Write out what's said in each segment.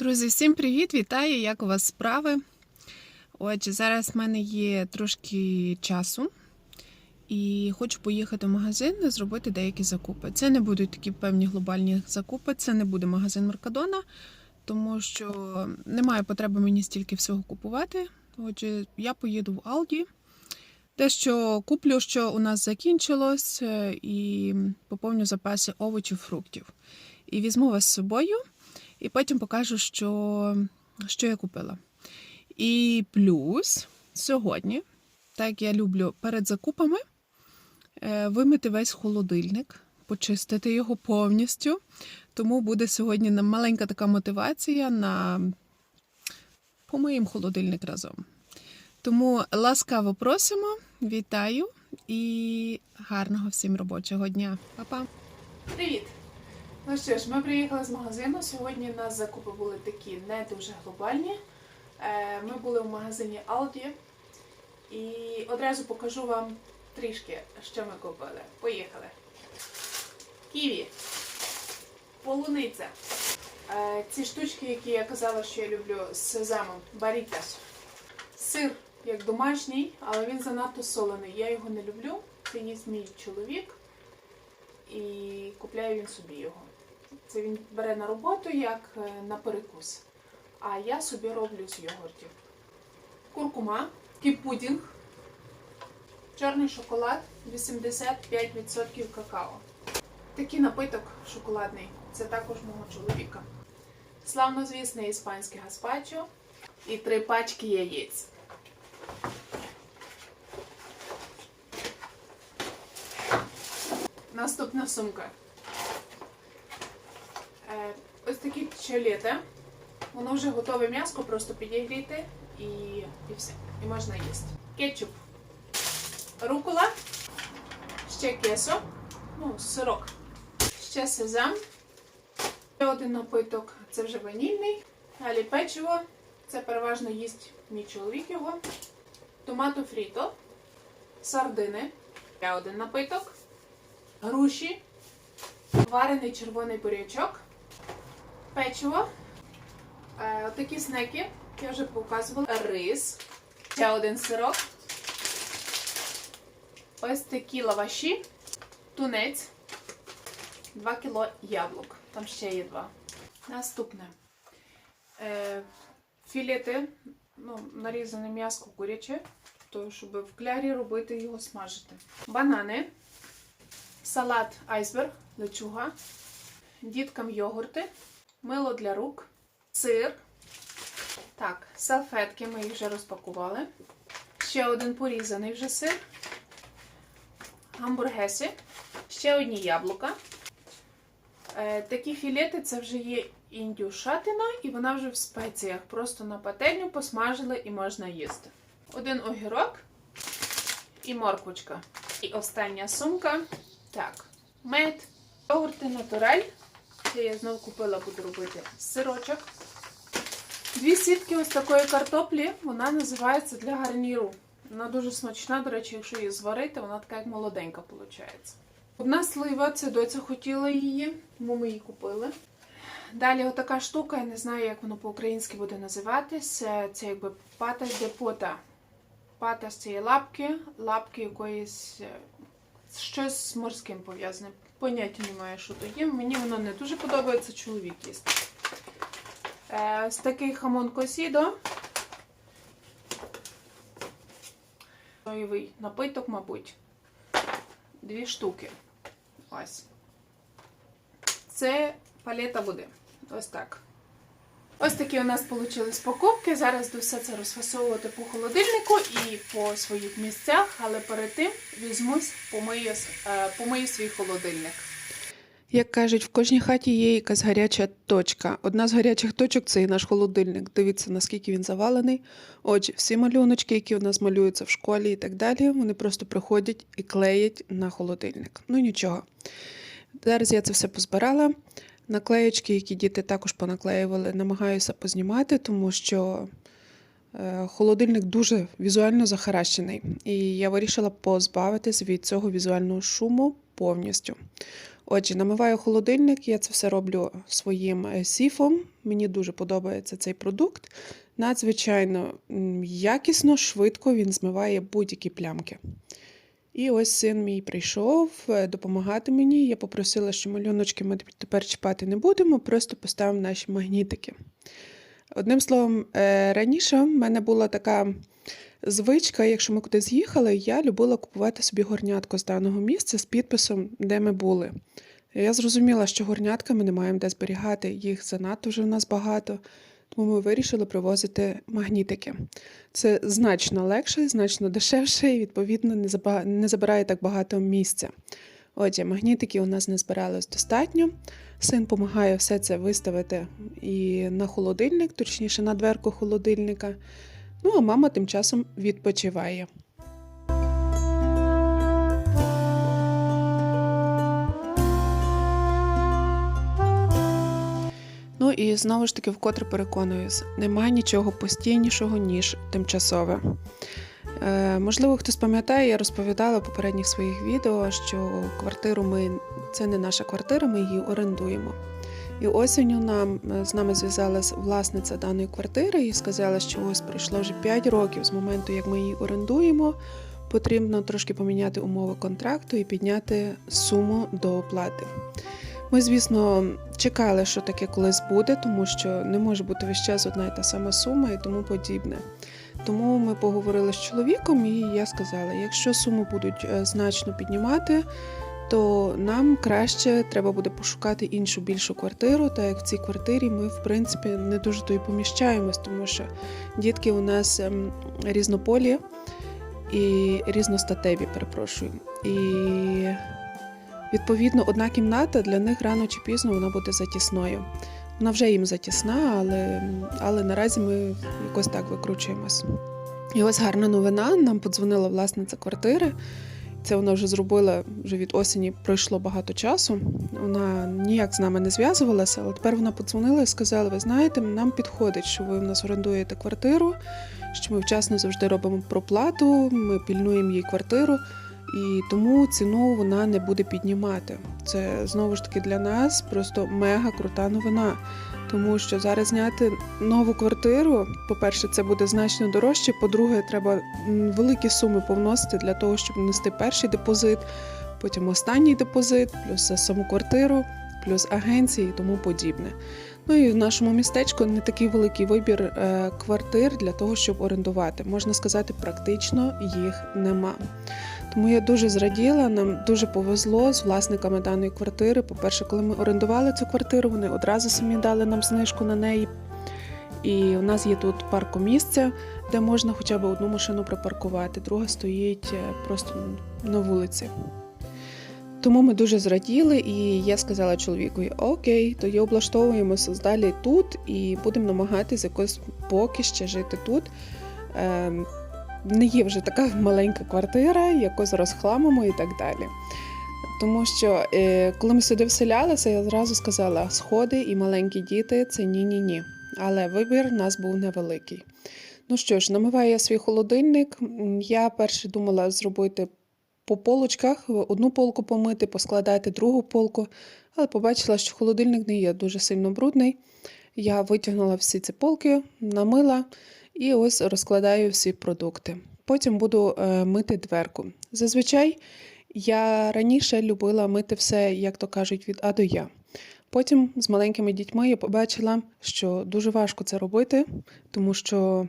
Друзі, всім привіт! Вітаю! Як у вас справи? Отже, зараз в мене є трошки часу і хочу поїхати в магазин і зробити деякі закупи. Це не будуть такі певні глобальні закупи, це не буде магазин Меркадона, тому що немає потреби мені стільки всього купувати. Отже, я поїду в Алді. Дещо куплю, що у нас закінчилось, е, і поповню запаси овочів, фруктів. І візьму вас з собою. І потім покажу, що, що я купила. І плюс сьогодні, так як я люблю перед закупами, е, вимити весь холодильник, почистити його повністю. Тому буде сьогодні маленька така мотивація на помиємо холодильник разом. Тому ласкаво просимо, вітаю і гарного всім робочого дня. Па-па! Привіт! Ну що ж, ми приїхали з магазину. Сьогодні у нас закупи були такі не дуже глобальні. Е, Ми були в магазині Aldi і одразу покажу вам трішки, що ми купили. Поїхали. Ківі, полуниця. Е, Ці штучки, які я казала, що я люблю з сезамом, барітас. Сир як домашній, але він занадто солений. Я його не люблю. Це їсть мій чоловік і купляє він собі його. Це він бере на роботу як е, на перекус. А я собі роблю з йогуртів. Куркума, такий пудінг, чорний шоколад, 85% какао. Такий напиток шоколадний. Це також мого чоловіка. Славнозвісне іспанське гаспачо і три пачки яєць. Наступна сумка. Такі чолети. Воно вже готове м'ясо, просто підігріти і, і все. І можна їсти. Кетчуп. Рукола. Ще кесо. Ну, сирок. Ще сезам. Ще один напиток. Це вже ванільний. Далі печиво. Це переважно їсть мій чоловік його. Томато фріто. Сардини. Ще один напиток. Груші. Варений червоний бурячок печиво, е, отакі снеки, я вже показувала, рис, ще один сирок, ось такі лаваші, тунець, 2 кіло яблук. Там ще є два. Наступне. Е, філети, ну, нарізане м'ясо куряче, щоб в клярі робити його смажити. Банани, салат айсберг, лечуга, діткам йогурти мило для рук, сир. Так, салфетки ми їх вже розпакували. Ще один порізаний вже сир. Гамбургеси. Ще одні яблука. Е, такі філети це вже є індюшатина, і вона вже в спеціях. Просто на пательню посмажили і можна їсти. Один огірок і морквочка. І остання сумка. Так, мед, йогурти натураль. Це я знову купила, буду робити сирочок. Дві сітки ось такої картоплі, вона називається для гарніру. Вона дуже смачна, до речі, якщо її зварити, вона така як молоденька виходить. Одна слива, це доця хотіла її, тому ми її купили. Далі отака штука, я не знаю, як воно по-українськи буде називатися. Це якби пата де пота. Пата з цієї лапки, лапки якоїсь щось з морським пов'язане. Поняття немає, що то є. Мені воно не дуже подобається, чоловік їсти. Е, ось такий хамон косідо. Соєвий напиток, мабуть. Дві штуки. Ось. Це палета води. Ось так. Ось такі у нас вийшли покупки. Зараз буду все це розфасовувати по холодильнику і по своїх місцях, але перед тим візьмусь, помию, е, помию свій холодильник. Як кажуть, в кожній хаті є якась гаряча точка. Одна з гарячих точок це і наш холодильник. Дивіться, наскільки він завалений. Отже, всі малюночки, які у нас малюються в школі і так далі, вони просто приходять і клеять на холодильник. Ну нічого. Зараз я це все позбирала. Наклеєчки, які діти також понаклеювали, намагаюся познімати, тому що е, холодильник дуже візуально захаращений. І я вирішила позбавитись від цього візуального шуму повністю. Отже, намиваю холодильник, я це все роблю своїм е, сіфом. Мені дуже подобається цей продукт. Надзвичайно якісно, швидко він змиває будь-які плямки. І ось син мій прийшов е, допомагати мені. Я попросила, що малюночки ми тепер чіпати не будемо, просто поставимо наші магнітики. Одним словом, е, раніше в мене була така звичка, якщо ми кудись їхали, я любила купувати собі горнятко з даного місця з підписом, де ми були. Я зрозуміла, що горнятка ми не маємо де зберігати, їх занадто вже в нас багато, тому ми вирішили привозити магнітики. Це значно легше, значно дешевше і, відповідно, не, забирає так багато місця. Отже, магнітики у нас не збиралось достатньо. Син допомагає все це виставити і на холодильник, точніше на дверку холодильника. Ну, а мама тим часом відпочиває. Ну і знову ж таки вкотре переконуюсь, немає нічого постійнішого, ніж тимчасове. Е, можливо, хтось пам'ятає, я розповідала в попередніх своїх відео, що квартиру ми це не наша квартира, ми її орендуємо. І осінню нам е, з нами зв'язалась власниця даної квартири і сказала, що ось пройшло вже 5 років з моменту, як ми її орендуємо. Потрібно трошки поміняти умови контракту і підняти суму до оплати. Ми, звісно, чекали, що таке колись буде, тому що не може бути весь час одна і та сама сума і тому подібне. Тому ми поговорили з чоловіком, і я сказала: якщо суму будуть е, значно піднімати, то нам краще треба буде пошукати іншу більшу квартиру, так як в цій квартирі ми, в принципі, не дуже то й поміщаємось, тому що дітки у нас ем, різнополі і різностатеві, перепрошую. І відповідно одна кімната для них рано чи пізно вона буде затісною. Вона вже їм затісна, але, але наразі ми якось так викручуємось. І ось гарна новина. Нам подзвонила власниця квартири. Це вона вже зробила вже від осені пройшло багато часу. Вона ніяк з нами не зв'язувалася, але тепер вона подзвонила і сказала: ви знаєте, нам підходить, що ви в нас орендуєте квартиру, що ми вчасно завжди робимо проплату, ми пільнуємо їй квартиру, і тому ціну вона не буде піднімати. Це знову ж таки для нас просто мега крута новина. Тому що зараз зняти нову квартиру, по-перше, це буде значно дорожче. По-друге, треба великі суми повносити для того, щоб внести перший депозит, потім останній депозит, плюс саму квартиру, плюс агенції і тому подібне. Ну і в нашому містечку не такий великий вибір е, квартир для того, щоб орендувати. Можна сказати, практично їх нема. Тому я дуже зраділа, нам дуже повезло з власниками даної квартири. По-перше, коли ми орендували цю квартиру, вони одразу самі дали нам знижку на неї. І у нас є тут паркомісце, де можна хоча б одну машину припаркувати, друга стоїть е, просто на вулиці. Тому ми дуже зраділи, і я сказала чоловікові: Окей, тоді облаштовуємося далі тут і будемо намагатися якось поки ще жити тут. Не є вже така маленька квартира, якось розхламимо і так далі. Тому що е, коли ми сюди вселялися, я зразу сказала: сходи і маленькі діти це ні-ні-ні. Але вибір у нас був невеликий. Ну що ж, намиваю я свій холодильник. Я перше думала зробити по полочках, одну полку помити, поскладати другу полку, але побачила, що холодильник не є дуже сильно брудний. Я витягнула всі ці полки, намила і ось розкладаю всі продукти. Потім буду е, мити дверку. Зазвичай я раніше любила мити все, як то кажуть, від А до Я. Потім з маленькими дітьми я побачила, що дуже важко це робити, тому що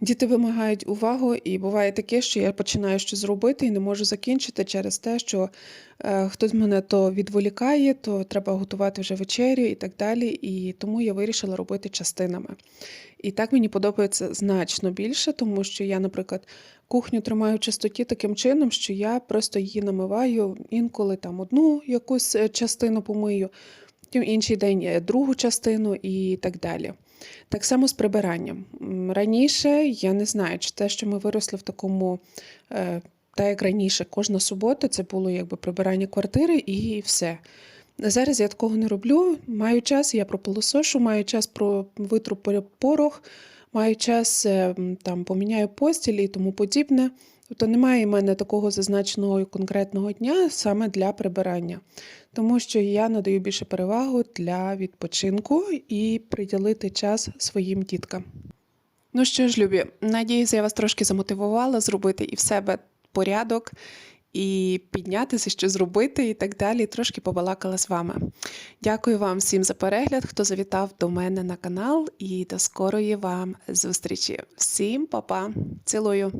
діти вимагають увагу, і буває таке, що я починаю щось робити і не можу закінчити через те, що е, хтось мене то відволікає, то треба готувати вже вечерю і так далі. І тому я вирішила робити частинами. І так мені подобається значно більше, тому що я, наприклад, кухню тримаю в чистоті таким чином, що я просто її намиваю інколи там одну якусь е, частину помию, інший день е, другу частину і так далі. Так само з прибиранням. Раніше я не знаю, чи те, що ми виросли в такому, е, так як раніше, кожна субота це було якби прибирання квартири і все. Зараз я такого не роблю. Маю час, я пропилосошу, маю час про витру пор- порох, маю час е, там поміняю постіль і тому подібне. Тобто немає в мене такого зазначеного конкретного дня саме для прибирання, тому що я надаю більше перевагу для відпочинку і приділити час своїм діткам. Ну що ж, любі, надіюсь, я вас трошки замотивувала зробити і в себе порядок, і піднятися, що зробити, і так далі. Трошки побалакала з вами. Дякую вам всім за перегляд, хто завітав до мене на канал, і до скорої вам зустрічі. Всім па-па! Цілую!